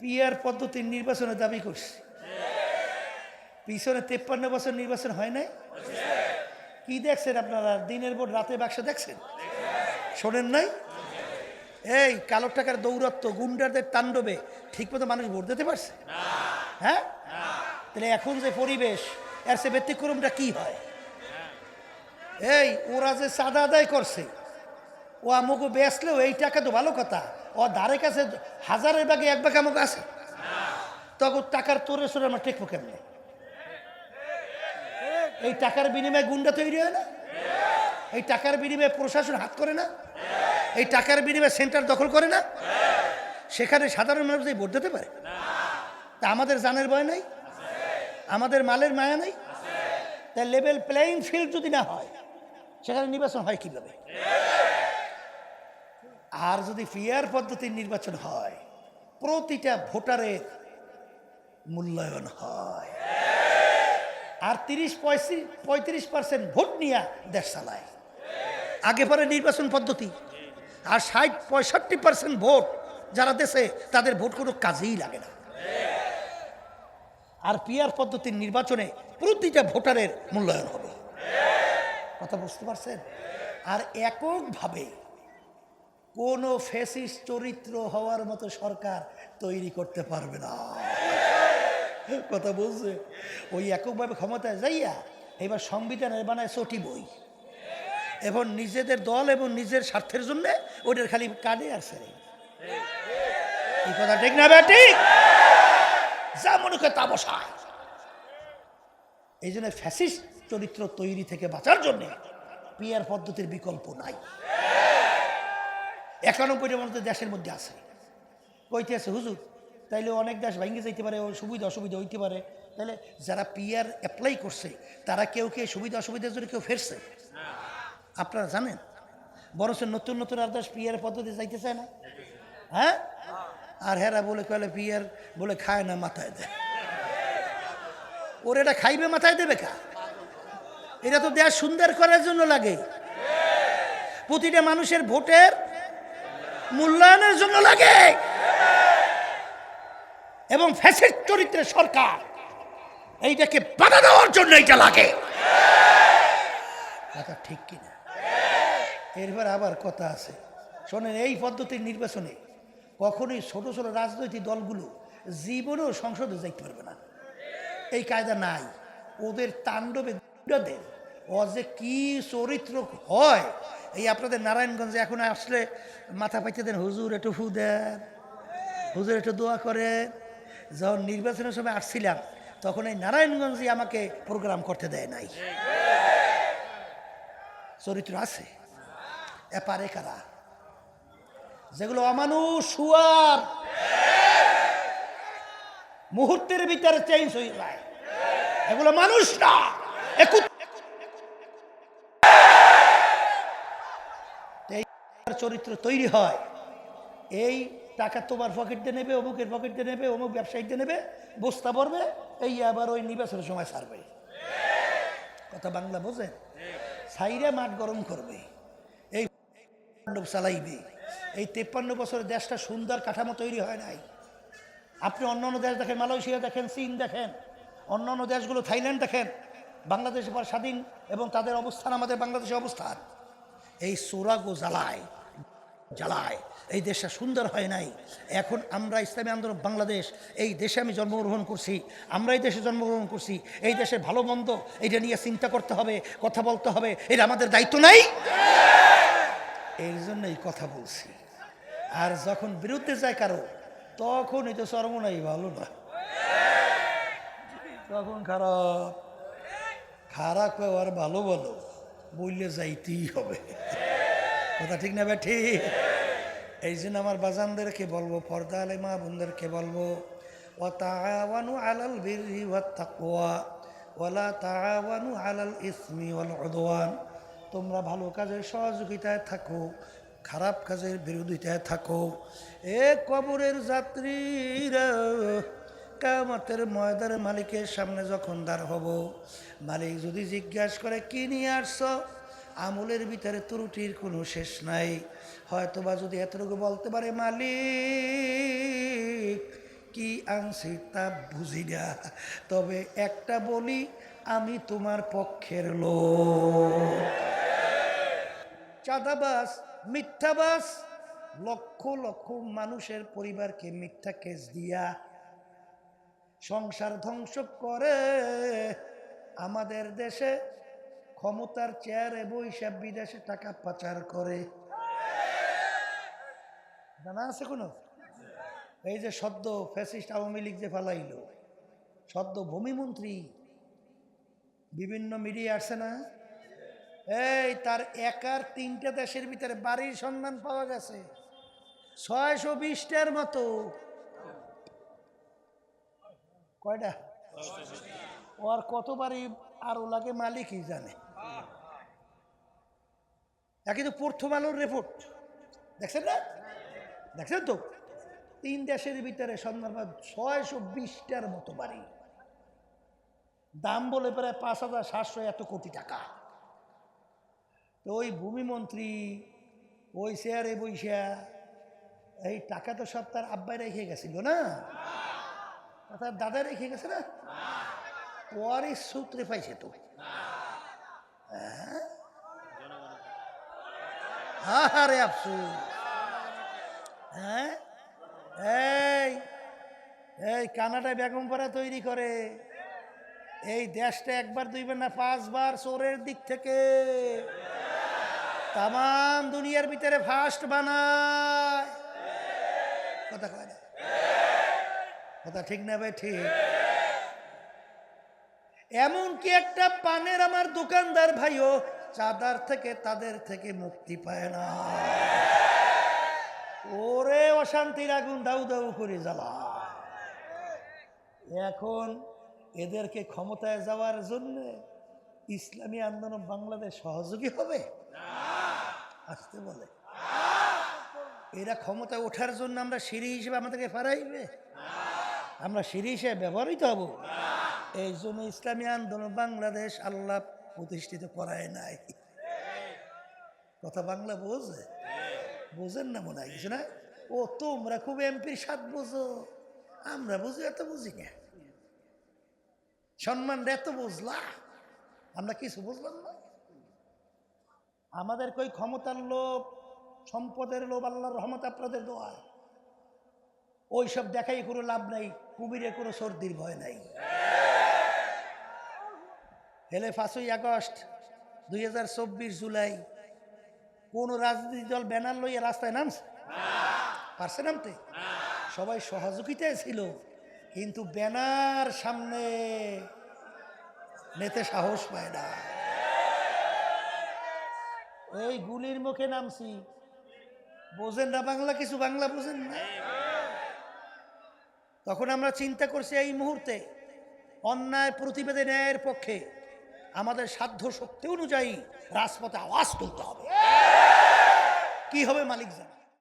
Peer পদ্ধতির নির্বাচনের দাবি করছি। পিছনে তেপ্পান্ন বছর নির্বাচন হয় নাই? কি দেখছেন আপনারা? দিনের পর রাতে বাক্স দেখছেন? শোনেন নাই? এই, কালো টাকার দৌরত্ব গুন্ডারদের তাণ্ডবে ঠিকমতো মানুষ ভোট দিতে পারছে? হ্যাঁ? তাহলে এখন যে পরিবেশ, এর সে ব্যতিক্রমটা কি হয়? এই, ওরা যে চাঁদা আদায় করছে ও আমাকে বেসলেও এই টাকা তো ভালো কথা। ও ধারে কাছে হাজারের বাগে এক বাগে আমাকে আছে। তখন টাকার তোরে সরে আমরা টেকবো কেমনে? এই টাকার বিনিময়ে গুন্ডা তৈরি হয় না? এই টাকার বিনিময়ে প্রশাসন হাত করে না? এই টাকার বিনিময়ে সেন্টার দখল করে না? সেখানে সাধারণ মানুষ এই ভোট দিতে পারে? তা আমাদের জানের ভয় নাই? আমাদের মালের মায়া নেই? তাই লেভেল প্লেয়িং ফিল্ড যদি না হয়, সেখানে নির্বাচন হয় কীভাবে? আর যদি ফিয়ার পদ্ধতির নির্বাচন হয়, প্রতিটা ভোটারের মূল্যায়ন হয়। আর তিরিশ পঁয়ত্রিশ পঁয়ত্রিশ পার্সেন্ট ভোট নিয়ে দেশ চালায়। আগে পরে নির্বাচন পদ্ধতি। আর ষাট, পঁয়ষট্টি পার্সেন্ট ভোট যারা দেশে, তাদের ভোট কোনো কাজেই লাগে না। আর পিয়ার পদ্ধতির নির্বাচনে প্রতিটা ভোটারের মূল্যায়ন হবে। কথা বুঝতে পারছেন? আর এককভাবে কোনো ফেসিস চরিত্র হওয়ার মতো সরকার তৈরি করতে পারবে না। কথা বলছে? ওই এককভাবে ক্ষমতায় যাইয়া এবার সংবিধানের বানায় চটি বই। এবং নিজেদের দল এবং নিজের স্বার্থের জন্য ওদের খালি কানে আসে এই কথা ঠিক না ঠিক? যা মনে করে তা এই জন্য ফ্যাসিস্ট চরিত্র তৈরি থেকে বাঁচার জন্য পিয়ার পদ্ধতির বিকল্প নাই। একানব্বইটা মানুষ দেশের মধ্যে আছে। কইতে আছে, হুজুর, তাইলে অনেক দেশ ভেঙে যাইতে পারে সুবিধা অসুবিধা হইতে পারে। তাহলে যারা পিয়ার অ্যাপ্লাই করছে, তারা কেউ কেউ সুবিধা অসুবিধার জন্য কেউ ফেরছে? আপনারা জানেন? বরঞ্চ নতুন নতুন আর দেশ পিয়ার পদ্ধতি যাইতে চায় না। হ্যাঁ? আর হেরা বলে কলে পিয়ার বলে খায় না, মাথায় দেয়। ওর এটা খাইবে, মাথায় দেবে কা? এটা তো দেশ সুন্দর করার জন্য লাগে। প্রতিটা মানুষের ভোটের মূল্যায়নের জন্য লাগে। এবং ফ্যাসিস্ট চরিত্রের সরকার, এইটাকে বাধা দেওয়ার জন্য এটা লাগে। ঠিক কিনা? এরপর আবার কথা আছে। শোনেন, এই পদ্ধতির নির্বাচনে কখনোই ছোট ছোট রাজনৈতিক দলগুলো জীবনেও সংসদে যাইতে পারবে না। এই কায়দা নাই। ওদের তাণ্ডবে ও যে কি চরিত্র হয়? এই আপনাদের নারায়ণগঞ্জে এখন আসলে মাথা পাইতে দেন, হুজুর একটু ফু দেন হুজুর একটু দোয়া করে। যখন নির্বাচনের সময় আসছিলাম, তখন এই নারায়ণগঞ্জে আমাকে প্রোগ্রাম করতে দেয় নাই। চরিত্র আছে। এপারে কারা? যেগুলো অমানুষ শুয়ার মুহূর্তের ভিতরে চেঞ্জ হয়ে যায়। এগুলো মানুষ না একু- এই চরিত্র তৈরি হয়। এই টাকা তোমার পকেট নেবে, অমুকের পকেট নেবে, অমুক ব্যবসায়িক দিয়ে নেবে, বস্তা পড়বে এই আবার ওই নির্বাচনের সময় ছাড়বে। কথা বাংলা বোঝেন? সাইরে মাঠ গরম করবে, এই চালাইবে। এই তেপ্পান্ন বছরের দেশটা সুন্দর কাঠামো তৈরি হয় নাই। আপনি অন্য অন্য দেশ দেখেন, মালয়েশিয়া দেখেন, চীন দেখেন, অন্য অন্য দেশগুলো থাইল্যান্ড দেখেন, বাংলাদেশ এবার স্বাধীন এবং তাদের অবস্থান, আমাদের বাংলাদেশের অবস্থান। এই সোরাগো জ্বালায় জ্বালায়। এই দেশটা সুন্দর হয় নাই। এখন আমরা ইসলামী আন্দোলন, বাংলাদেশ, এই দেশে আমি জন্মগ্রহণ করছি। আমরা এই দেশে জন্মগ্রহণ করছি। এই দেশের ভালো মন্দ, এটা নিয়ে চিন্তা করতে হবে, কথা বলতে হবে। এটা আমাদের দায়িত্ব নাই? এই জন্যই কথা বলছি। আর যখন বিরুদ্ধে যায় কারও তখন এই তো চরমনাই ভালো না। তখন খারাপ। খারাপ আর ভালো বলো বললে যাইতেই হবে। কথা ঠিক না ব্যাঠি এই জন্য আমার বাজানদেরকে বলব, পর্দা আলে মা বোনদেরকে বলব ও তাওয়ানু আলাল বিরি ওয়া তাকওয়া তাওয়ানু আলাল ইসমি ওয়াল উদওয়ান। তোমরা ভালো কাজের সহযোগিতায় থাকো, খারাপ কাজের বিরোধিতায় থাকো। এ কবরের যাত্রীরা কামতের ময়দার মালিকের সামনে যখন দাঁড় হব, মালিক যদি জিজ্ঞাসা করে, কি নিয়ে আসছো? আমলের ভিতরে ত্রুটির কোনো শেষ নাই। হয়তোবা যদি এতটুকু বলতে পারে, মালিক, কি আনছি তা বুঝি না। তবে একটা বলি, আমি তোমার পক্ষের লোক। চাঁদাবাস মিথ্যাবাস লক্ষ লক্ষ মানুষের পরিবারকে মিথ্যা কেস দিয়া সংসার ধ্বংস করে আমাদের দেশে ক্ষমতার চেয়ারে বৈশাখ বিদেশে টাকা পাচার করে। জানা আছে কোনো? এই যে সদ্য ফ্যাসিস্ট আওয়ামী লীগ যে ফালাইল, সদ্য ভূমিমন্ত্রী, বিভিন্ন মিডিয়া আসছে না? এই তার একার তিনটা দেশের ভিতরে বাড়ির সন্ধান পাওয়া গেছে। ছয়শো বিশটার মতো। কয়টা? ওর কত বাড়ি আরও লাগে মালিকই জানে। তো প্রথম আলোর রিপোর্ট দেখছেন না? দেখছেন তো? তিন দেশের ভিতরে পাওয়া ছয়শো বিশটার মতো বাড়ি। দাম বলে প্রায় পাঁচ হাজার সাতশো এত কোটি টাকা। তো ওই ভূমিমন্ত্রী, ওই শেয়ারে বইসা, এই টাকা তো সব তার আব্বাই রেখে গেছিল না? তার দাদা রেখে গেছে না? ওয়ারিস সূত্রে পাইছে তো। হ্যাঁ? আরে আফসুস। হ্যাঁ? এই এই কানাডা বেগম পাড়া তৈরি করে। এই দেশটা একবার দুইবার না, পাঁচবার চোরের দিক থেকে। তাম দুনিয়ার ভিতরে ফার্স্ট বানায়। কথা কয় কথা ঠিক না ভাই, ঠিক। এমন কি একটা পানের আমার দোকানদার ভাইও চাঁদার থেকে তাদের থেকে মুক্তি পায় না। ওরে অশান্তির আগুন দাউ দাউ করে জ্বালা। এখন এদেরকে ক্ষমতায় যাওয়ার জন্য ইসলামী আন্দোলন বাংলাদেশ সহযোগী হবে? আসতে বলে। এরা ক্ষমতায় ওঠার জন্য আমরা সিঁড়ি হিসেবে আমাদেরকে ফারাইবে আমরা সিঁড়ি হিসেবে ব্যবহৃত হব? এই জন্য ইসলামী আন্দোলন বাংলাদেশ আল্লাহ প্রতিষ্ঠিত করায় নাই। কথা বাংলা বোঝে? বোঝেন না মনে হয় না? ও, তোমরা খুব এমপির স্বাদ বোঝো। আমরা বুঝি, এত বুঝি না সম্মান এত বুঝলা? আমরা কিছু বুঝলাম না। আমাদের কই ক্ষমতার লোভ, সম্পদের লোভ, আল্লাহর রহমত আপনাদের দোয়া। ওই সব দেখাই কোনো লাভ নাই কুমিরে কোনো সর্দির ভয় নাই। হেলে পাঁচই আগস্ট দুই হাজার চব্বিশ জুলাই। কোন রাজনৈতিক দল ব্যানার লইয়া রাস্তায় নামছে? পারছে নামতে? সবাই সহযোগিতায় ছিল কিন্তু ব্যানার সামনে নেতে সাহস পায় না। এই গুলির মুখে নামছি। বোঝেন না বাংলা কিছু বাংলা বোঝেন না? তখন আমরা চিন্তা করছি এই মুহূর্তে অন্যায় প্রতিবেদে ন্যায়ের পক্ষে আমাদের সাধ্য শক্তি অনুযায়ী রাজপথে আওয়াজ তুলতে হবে। কি হবে মালিক জানা।